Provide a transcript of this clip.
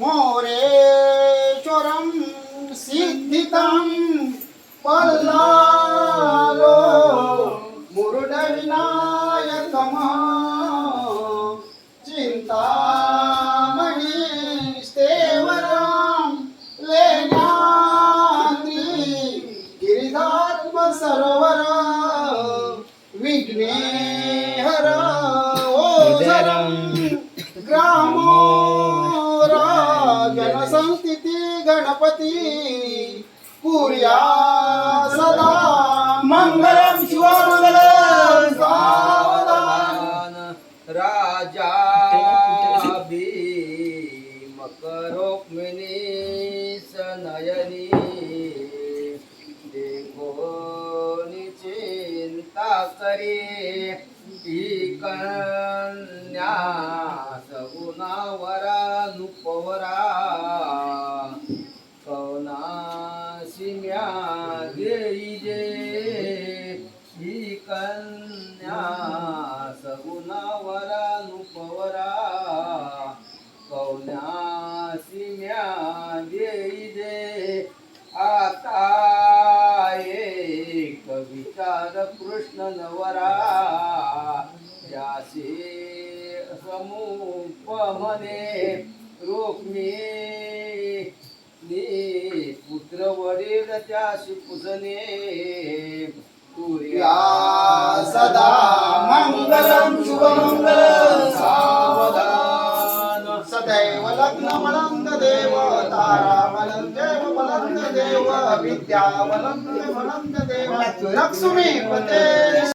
मोरेश्वरं सिद्धितं पल्लालो मुरुडविनायकमः चिन्तामणि स्तेवरां लेण्याद्रि गिरिधात्मसरोवर विघ्नेहर ओझरं ग्रामो जनसंस्थिती गणपती कुर्या सदा मंगलम शिवमंगलम सावधान. राजा भीमकरोक्मिणी सनयनी. देखोनी चिंता करे ही कन्या सगुणावरा नुपवरा कवनाशी म्या देई जे ही कन्या सगुणावरा नुपवरा कवनाशी म्या देई दे आता एक विचार कृष्ण नवरा यासे समूप म्हणे त्याशी पूजने. या सदा मंगलम शुभमंगलम सावधान. सदैव लग्न मलंद देव तारा मलंद देव मलंद देव विद्या मलंद मलंद देव. लक्ष्मी पते